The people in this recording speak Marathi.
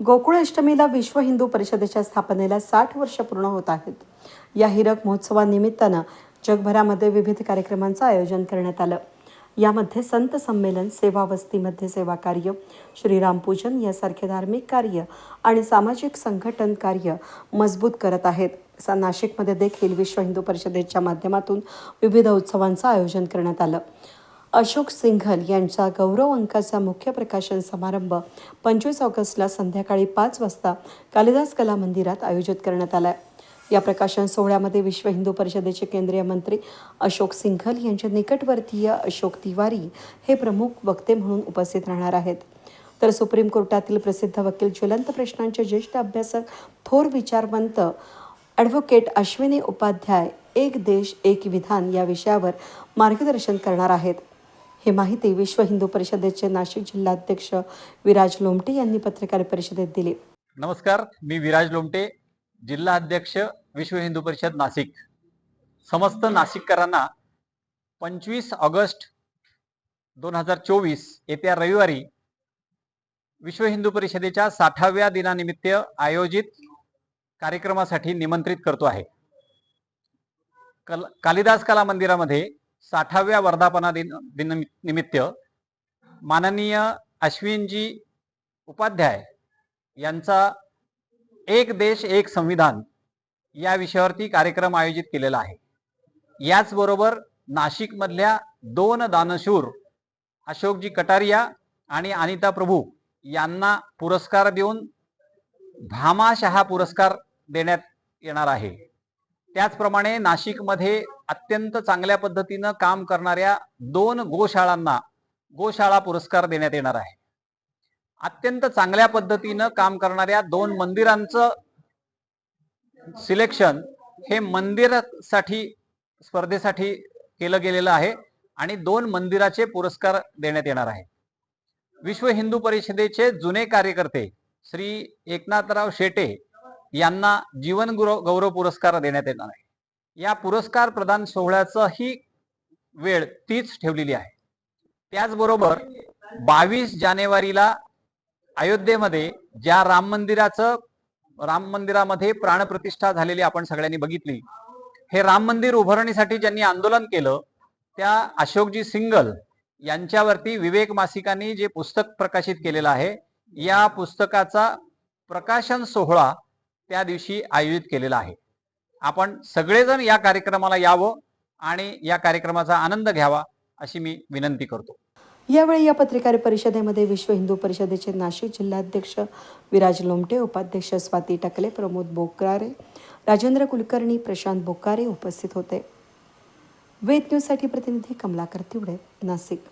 गोकुळाष्टमीला विश्व हिंदू परिषदेच्या स्थापनेला साठ वर्ष पूर्ण होत आहेत. या हिरक महोत्सवानिमित्तानं जगभरामध्ये विविध कार्यक्रमांचं आयोजन करण्यात आलं. यामध्ये संत संमेलन सेवा वस्तीमध्ये सेवा कार्य श्रीरामपूजन यासारखे धार्मिक कार्य आणि सामाजिक संघटन कार्य मजबूत करत आहेत. असा नाशिकमध्ये देखील विश्व हिंदू परिषदेच्या माध्यमातून विविध उत्सवांचं आयोजन करण्यात आलं. अशोक सिंघल यांचा गौरव अंकाचा मुख्य प्रकाशन समारंभ पंचवीस ऑगस्टला संध्याकाळी पाच वाजता कालिदास कला मंदिरात आयोजित करण्यात आला आहे या प्रकाशन सोहळ्यामध्ये विश्व हिंदू परिषदेचे केंद्रीय मंत्री अशोक सिंघल यांचे निकटवर्तीय अशोक तिवारी हे प्रमुख वक्ते म्हणून उपस्थित राहणार आहेत. तर सुप्रीम कोर्टातील प्रसिद्ध वकील ज्वलंत प्रश्नांचे ज्येष्ठ अभ्यासक थोर विचारवंत ॲडव्होकेट अश्विनी उपाध्याय एक देश एक विधान या विषयावर मार्गदर्शन करणार आहेत. ही माहिती विश्व हिंदू परिषदेचे नाशिक जिल्हाध्यक्ष विराज लोमटे यांनी पत्रकार परिषदेत दिली. नमस्कार मी विराज लोमटे जिल्हा अध्यक्ष विश्व हिंदू परिषद नाशिक. समस्त नाशिककरांना पंचवीस ऑगस्ट दोन हजार चोवीस येत्या रविवारी विश्व हिंदू परिषदेच्या साठाव्या दिनानिमित्त आयोजित कार्यक्रमासाठी निमंत्रित करतो आहे. कल कालिदास कला मंदिरामध्ये साठाव्या वर्धापना दिन दिन निमित्त माननीय अश्विनजी उपाध्याय यांचा एक देश एक संविधान या विषयावरती कार्यक्रम आयोजित केलेला आहे. याचबरोबर नाशिकमधल्या दोन दानशूर अशोकजी कटारिया आणि अनिता प्रभू यांना पुरस्कार देऊन भामाशहा पुरस्कार देण्यात येणार आहे. त्याचप्रमाणे नाशिकमध्ये अत्यंत चांगल्या पद्धतीनं काम करणाऱ्या दोन गोशाळांना गोशाळा पुरस्कार देण्यात येणार आहे. अत्यंत चांगल्या पद्धतीनं काम करणाऱ्या दोन मंदिरांचं सिलेक्शन हे मंदिरासाठी स्पर्धेसाठी केलं गेलेलं आहे आणि दोन मंदिराचे पुरस्कार देण्यात येणार आहे. विश्व हिंदू परिषदेचे जुने कार्यकर्ते श्री एकनाथराव शेटे यांना जीवन गौरव पुरस्कार देण्यात येणार आहे. या पुरस्कार प्रदान सोहळ्याचं ही वेळ तीच ठेवलेली आहे. त्याचबरोबर बावीस जानेवारीला अयोध्येमध्ये ज्या राम मंदिराचं राम मंदिरामध्ये प्राणप्रतिष्ठा झालेली आपण सगळ्यांनी बघितली हे राम मंदिर उभारणीसाठी ज्यांनी आंदोलन केलं त्या अशोकजी सिंगल यांच्यावरती विवेक मासिकांनी जे पुस्तक प्रकाशित केलेलं आहे या पुस्तकाचा प्रकाशन सोहळा त्या दिवशी आयोजित केलेला आहे. आपण सगळेजण या कार्यक्रमाला यावं आणि या कार्यक्रमाचा आनंद घ्यावा अशी मी विनंती करतो. यावेळी या पत्रकार परिषदेमध्ये विश्व हिंदू परिषदेचे नाशिक जिल्हाध्यक्ष विराज लोमटे उपाध्यक्ष स्वाती टकले प्रमोद बोकारे राजेंद्र कुलकर्णी प्रशांत बोकारे उपस्थित होते. वेद न्यूजसाठी प्रतिनिधी कमलाकर तिवडे नाशिक.